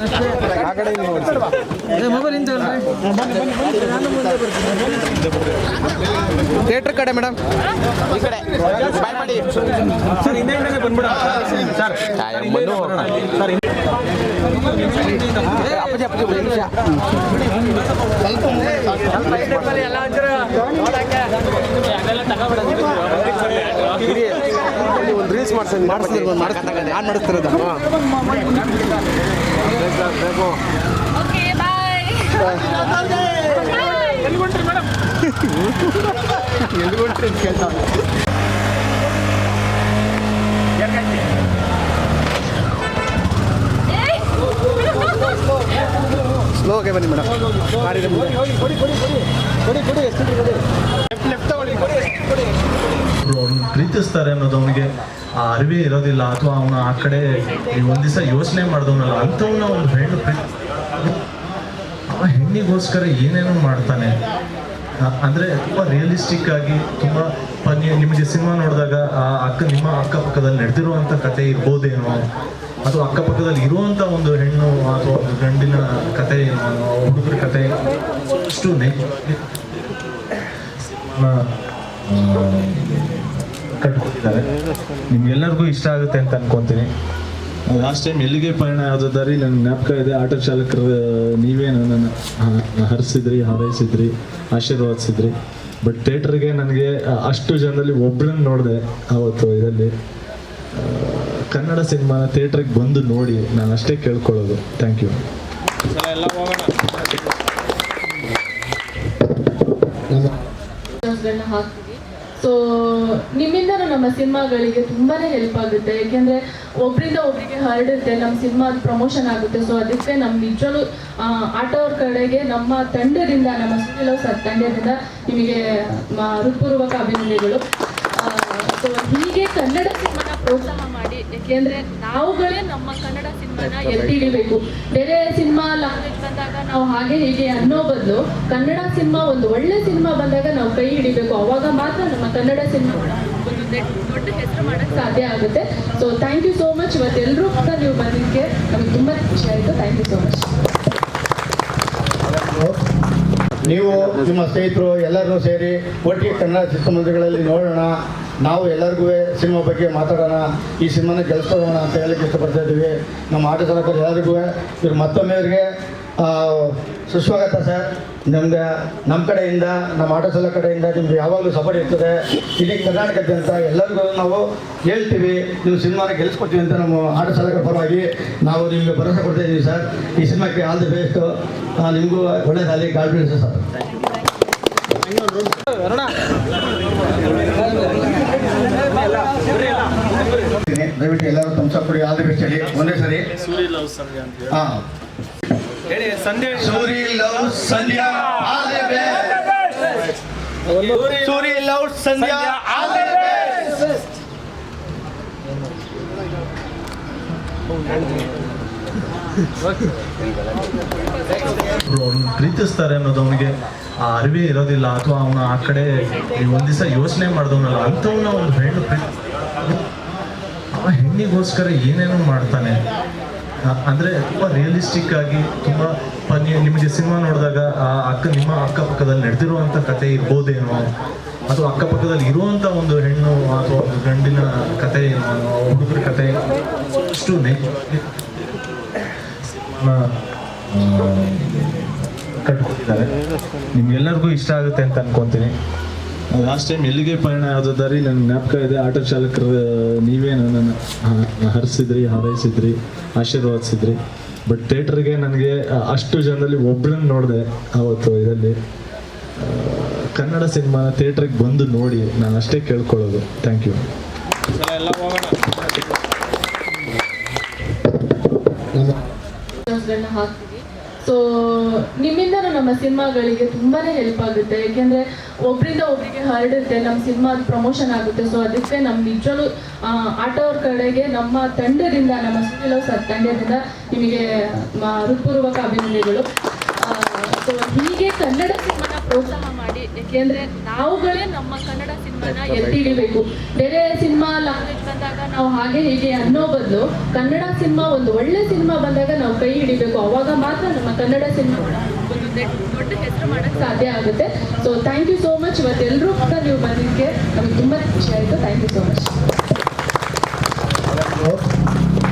ಆ ಕಡೆ mobile theatre ಕಡೆ ಮೇಡಮ್ ಮಾಡಿ ಸರ್ ಹಿಂದೆ ಬಂದ್ಬಿಡ ಸರ್ ಮನು ಸರ್ ಅಪ್ಪಾಜಿ ಅಪ್ಪಾಜಿ ಒಂದು ನಿಮಿಷ ಇರಿ. ಮಾಡ್ಸಿ ಒಂದು ರೀಲ್ಸ್ ಮಾಡ್ಸಂಗ್ ಮಾಡಿಸ್ತಿರ್ಬೋದು ಮಾಡಿಸ್ತಾರೆ ನಾನು ಮಾಡಿಸ್ತಿರೋದು ಬೇಕು ಓಕೆ ಬಾಯ್ ಸ್ಲೋಗೆ ಬನ್ನಿ ಮೇಡಮ್ ಗಾಡಿ ಮುಂದೆ ಅವ್ರನ್ನ ಪ್ರೀತಿಸ್ತಾರೆ ಅನ್ನೋದು ಅವನಿಗೆ ಆ ಅರಿವೇ ಇರೋದಿಲ್ಲ. ಅಥವಾ ಅವನು ಆ ಕಡೆ ಒಂದ್ ದಿವಸ ಯೋಚನೆ ಮಾಡಿದವನಲ್ಲ, ಅಂಥವನ್ನ ಒಂದು ಹೆಣ್ಣು ಆ ಹೆಣ್ಣಿಗೋಸ್ಕರ ಏನೇನೋ ಮಾಡ್ತಾನೆ. ಅಂದರೆ ತುಂಬಾ ರಿಯಲಿಸ್ಟಿಕ್ ಆಗಿ ತುಂಬಾ ಪನ್ನಿ ನಿಮಗೆ ಸಿನಿಮಾ ನೋಡಿದಾಗ ಆ ಅಕ್ಕ ನಿಮ್ಮ ಅಕ್ಕಪಕ್ಕದಲ್ಲಿ ನಡೆದಿರುವಂಥ ಕತೆ ಇರ್ಬೋದೇನೋ, ಅಥವಾ ಅಕ್ಕಪಕ್ಕದಲ್ಲಿ ಇರುವಂತ ಒಂದು ಹೆಣ್ಣು ಅಥವಾ ಒಂದು ಗಂಡಿನ ಕತೆ ಏನೋ ಹುಡುಗರ ಕತೆ ಅಷ್ಟು ನಿಮ್ಗೆಲ್ಲರಿಗೂ ಇಷ್ಟ ಆಗುತ್ತೆ ಅಂತ ಅನ್ಕೊಂತೀನಿ. ಲಾಸ್ಟ್ ಟೈಮ್ ಎಲ್ಲಿಗೆ ಪಯಣ ಯಾವ್ದು ದಾರಿ ನನ್ನ ಜ್ಞಾಪಕ ಇದೆ ಆಟೋ ಚಾಲಕರು ನೀವೇ ನನ್ನನ್ನು ಹರಿಸಿದ್ರಿ ಹಾರೈಸಿದ್ರಿ ಆಶೀರ್ವಾದಿಸಿದ್ರಿ. ಬಟ್ ಥಿಯೇಟ್ರಿಗೆ ನನಗೆ ಅಷ್ಟು ಜನದಲ್ಲಿ ಒಬ್ರನ್ನ ನೋಡಿದೆ ಅವತ್ತು ಇದರಲ್ಲಿ. ಕನ್ನಡ ಸಿನಿಮಾನ ಥಿಯೇಟ್ರಿಗೆ ಬಂದು ನೋಡಿ ನಾನು ಅಷ್ಟೇ ಕೇಳ್ಕೊಳ್ಳೋದು. ಥ್ಯಾಂಕ್ ಯು ಸೊ ನಿಮ್ಮಿಂದ ನಮ್ಮ ಸಿನಿಮಾಗಳಿಗೆ ತುಂಬಾನೇ ಹೆಲ್ಪ್ ಆಗುತ್ತೆ. ಯಾಕೆಂದ್ರೆ ಒಬ್ರಿಂದ ಒಬ್ರಿಗೆ ಹರಡುತ್ತೆ ನಮ್ಮ ಸಿನಿಮಾ ಪ್ರಮೋಷನ್ ಆಗುತ್ತೆ. ಸೊ ಅದಕ್ಕೆ ನಮ್ಮ ನಿಜವೂ ಆಟೋರ್ ಕಡೆಗೆ ನಮ್ಮ ತಂಡದಿಂದ, ನಮ್ಮ ಸುನಿಲ್ ಸರ್ ತಂಡದಿಂದ ನಿಮಗೆ ಹೃತ್ಪೂರ್ವಕ ಅಭಿನಂದನೆಗಳು. ಸೊ ಹೀಗೆ ಕನ್ನಡ ಸಿನಿಮಾನ ಪ್ರೋತ್ಸಾಹ ಮಾಡಿ ಯಾಕೆಂದ್ರೆ ನಾವುಗಳೇ ನಮ್ಮ ಕನ್ನಡ ಸಿನಿಮಾನ ಎತ್ತಿ ಹಿಡಿಬೇಕು ಬೇರೆ ಸಿನಿಮಾ ಲಾಂಗ್ವೇಜ್ ಬಂದಾಗ ನಾವು ಹಾಗೆ ಹೀಗೆ ಅನ್ನೋ ಬದಲು ಕನ್ನಡ ಸಿನಿಮಾ ಒಂದು ಒಳ್ಳೆ ಸಿನಿಮಾ ಬಂದಾಗ ನಾವು ಕೈ ಹಿಡಿಬೇಕು. ಅವಾಗ ಮಾತ್ರ ನಮ್ಮ ಕನ್ನಡ ಸಿನಿಮಾ ಒಂದು ದೊಡ್ಡ ದೊಡ್ಡ ಹೆಸರು ಮಾಡಕ್ ಸಾಧ್ಯ ಆಗುತ್ತೆ. So thank you so much ಇವತ್ತೆಲ್ಲರೂ ಕೂಡ ನೀವು ಬಂದಿದ್ದಕ್ಕೆ ನಮ್ಗೆ ತುಂಬಾ ಖುಷಿ ಆಯ್ತು. ಥ್ಯಾಂಕ್ ಯು ಸೋ ಮಚ್ ನೀವು ನಿಮ್ಮ ಸ್ನೇಹಿತರು ಎಲ್ಲರೂ ಸೇರಿ ಒಟ್ಟಿಗೆ ಕನ್ನಡ ಚಿತ್ರಮಂದಿರಗಳಲ್ಲಿ ನೋಡೋಣ. ನಾವು ಎಲ್ಲರಿಗೂ ಸಿನಿಮಾ ಬಗ್ಗೆ ಮಾತಾಡೋಣ. ಈ ಸಿನಿಮಾನ ಗೆಲ್ಸ್ಕೊಳ್ಳೋಣ ಅಂತ ಹೇಳಕ್ಕೆ ಇಷ್ಟಪಡ್ತಾ ಇದ್ದೀವಿ. ನಮ್ಮ ಆಟ ಎಲ್ಲರಿಗೂ ಇವ್ರು ಮತ್ತೊಮ್ಮೆ ಅವರಿಗೆ ಸುಸ್ವಾಗತ ಸರ್. ನಮ್ಗೆ ನಮ್ಮ ಕಡೆಯಿಂದ ನಮ್ಮ ಆಟೋ ಸಲ ಕಡೆಯಿಂದ ನಿಮ್ಗೆ ಯಾವಾಗಲೂ ಸಪೋರ್ಟ್ ಇರ್ತದೆ. ಇಡೀ ಕರ್ನಾಟಕದಂತ ಎಲ್ಲರಿಗೂ ನಾವು ಹೇಳ್ತೀವಿ ನೀವು ಸಿನಿಮಾನ ಗೆಲ್ಲಿಸ್ಕೊಡ್ತೀವಿ ಅಂತ ನಮ್ಮ ಆಟ ಚಾಲಕರ ಪರವಾಗಿ ನಾವು ನಿಮಗೆ ಭರವಸೆ ಕೊಡ್ತಾ ಇದ್ದೀವಿ ಸರ್. ಈ ಸಿನಿಮಾಕ್ಕೆ ಆಲ್ ದಿ ಬೆಸ್ಟ್ ನಿಮಗೂ ಒಳ್ಳೆಯದಾಗಲಿ ಗಾಡ್ ಬ್ಲೆಸ್ ಸರ್ ದಯವಿಟ್ಟು ಎಲ್ಲರೂ ತಮ್ಮ ಕೊಡಿ. ಆಲ್ ದಿ ಬೆಸ್ಟ್ ಹೇಳಿ. ಒಂದೇ ಸರಿ. ಹಾಂ. ಹೇಳಿ Sandhya. Suri love Sandhya. All the best Suri love Sandhya. All the best ಅವ್ರನ್ನ ಪ್ರೀತಿಸ್ತಾರೆ ಅನ್ನೋದು ಅವನಿಗೆ ಆ ಅರಿವೇ ಇರೋದಿಲ್ಲ. ಅಥವಾ ಅವನು ಆ ಕಡೆ ಈ ಒಂದ್ ದಿವಸ ಯೋಚನೆ ಮಾಡಿದವನಲ್ಲ. ಅಂಥವನ್ನ ಒಂದು ಹೆಣ್ಣು ಪ್ರೀತಿ ಆ ಹೆಣ್ಣಿಗೋಸ್ಕರ ಏನೇನೋ ಮಾಡ್ತಾನೆ. ಅಂದ್ರೆ ತುಂಬಾ ರಿಯಲಿಸ್ಟಿಕ್ ಆಗಿ ತುಂಬಾ ನಿಮಗೆ ಸಿನಿಮಾ ನೋಡಿದಾಗ, ಆ ಅಕ್ಕ ನಿಮ್ಮ ಅಕ್ಕಪಕ್ಕದಲ್ಲಿ ನಡೆದಿರುವಂತ ಕತೆ ಇರ್ಬೋದೇನೋ, ಅಥವಾ ಅಕ್ಕಪಕ್ಕದಲ್ಲಿ ಇರುವಂತ ಒಂದು ಹೆಣ್ಣು ಅಥವಾ ಒಂದು ಗಂಡಿನ ಕತೆ ಏನೋ ಹುಡುಗರ ಕತೆ ಅಷ್ಟು ಕಟ್ಕೊಂಡಿದ್ದಾರೆ ನಿಮ್ಗೆಲ್ಲರಿಗೂ ಇಷ್ಟ ಆಗುತ್ತೆ ಅಂತ ಅನ್ಕೊಂತೀನಿ. ಲಾಸ್ಟ್ ಟೈಮ್ ಎಲ್ಲಿಗೆ ಪಯಣ ಯಾವ್ದು ದಾರಿ ನನ್ಗೆ ಜ್ಞಾಪಕ ಇದೆ ಆಟೋ ಚಾಲಕರು ನೀವೇ ನನ್ನ ಹರಿಸಿದ್ರಿ ಹಾರೈಸಿದ್ರಿ ಆಶೀರ್ವಾದಿಸಿದ್ರಿ. ಬಟ್ ಥಿಯೇಟ್ರಿಗೆ ನನಗೆ ಅಷ್ಟು ಜನರಲ್ಲಿ ಒಬ್ರನ್ನ ನೋಡಿದೆ ಅವತ್ತು ಇದರಲ್ಲಿ. ಕನ್ನಡ ಸಿನಿಮಾನ ಥಿಯೇಟ್ರಿಗೆ ಬಂದು ನೋಡಿ ನಾನು ಅಷ್ಟೇ ಕೇಳ್ಕೊಳ್ಳೋದು. ಥ್ಯಾಂಕ್ ಯು ಹೋಗೋಣ ಹಾಕ್ತೀವಿ ಸೊ ನಿಮ್ಮಿಂದ ನಮ್ಮ ಸಿನಿಮಾಗಳಿಗೆ ತುಂಬಾನೇ ಹೆಲ್ಪ್ ಆಗುತ್ತೆ. ಯಾಕೆಂದ್ರೆ ಒಬ್ರಿಂದ ಒಬ್ರಿಗೆ ಹರಡುತ್ತೆ ನಮ್ಮ ಸಿನಿಮಾ ಪ್ರಮೋಷನ್ ಆಗುತ್ತೆ. ಸೊ ಅದಕ್ಕೆ ನಮ್ಮ ನಿಜವೂ ಆಟೋ ಅವ್ರ ಕಡೆಗೆ ನಮ್ಮ ತಂಡದಿಂದ, ನಮ್ಮ ಸುನಿಲ್ ಸರ್ ತಂಡದಿಂದ ನಿಮಗೆ ಹೃತ್ಪೂರ್ವಕ ಅಭಿನಂದನೆಗಳು. ಸೊ ಹೀಗೆ ಕನ್ನಡ ಸಿನಿಮಾನ ಪ್ರೋತ್ಸಾಹ ಮಾಡಿ ಯಾಕೆಂದ್ರೆ ನಾವುಗಳೇ ನಮ್ಮ ಕನ್ನಡ ಸಿನಿಮಾನ ಎತ್ತಿ ಹಿಡಿಬೇಕು ಬೇರೆ ಸಿನಿಮಾ ಲ್ಯಾಂಗ್ವೇಜ್ ಬಂದಾಗ ನಾವು ಹಾಗೆ ಹೀಗೆ ಅನ್ನೋ ಬದಲು ಕನ್ನಡ ಸಿನಿಮಾ ಒಂದು ಒಳ್ಳೆ ಸಿನಿಮಾ ಬಂದಾಗ ನಾವು ಕೈ ಹಿಡಿಬೇಕು. ಅವಾಗ ಮಾತ್ರ ನಮ್ಮ ಕನ್ನಡ ಸಿನಿಮಾ ಒಂದು ದೊಡ್ಡ- ದೊಡ್ಡ ಹೆಸರು ಮಾಡಕ್ ಸಾಧ್ಯ ಆಗುತ್ತೆ. So thank you so much ಇವತ್ತೆಲ್ಲರೂ ಕೂಡ ನೀವು ಬಂದಿದ್ದಕ್ಕೆ ನಮ್ಗೆ ತುಂಬಾ ಖುಷಿ ಆಯಿತು. Thank you so much